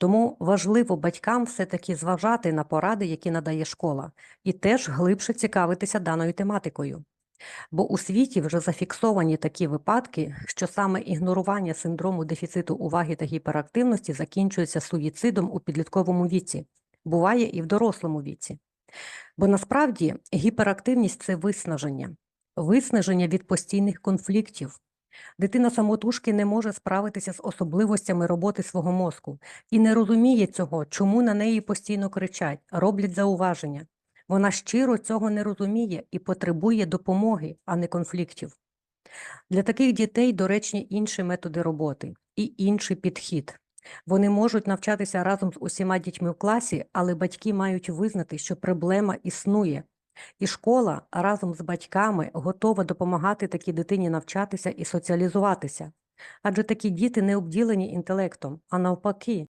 Тому важливо батькам все-таки зважати на поради, які надає школа, і теж глибше цікавитися даною тематикою. Бо у світі вже зафіксовані такі випадки, що саме ігнорування синдрому дефіциту уваги та гіперактивності закінчується суїцидом у підлітковому віці, буває і в дорослому віці. Бо насправді гіперактивність це виснаження, виснаження від постійних конфліктів. Дитина самотужки не може справитися з особливостями роботи свого мозку і не розуміє цього, чому на неї постійно кричать, роблять зауваження. Вона щиро цього не розуміє і потребує допомоги, а не конфліктів. Для таких дітей доречні інші методи роботи і інший підхід. Вони можуть навчатися разом з усіма дітьми в класі, але батьки мають визнати, що проблема існує. І школа разом з батьками готова допомагати такій дитині навчатися і соціалізуватися. Адже такі діти не обділені інтелектом, а навпаки,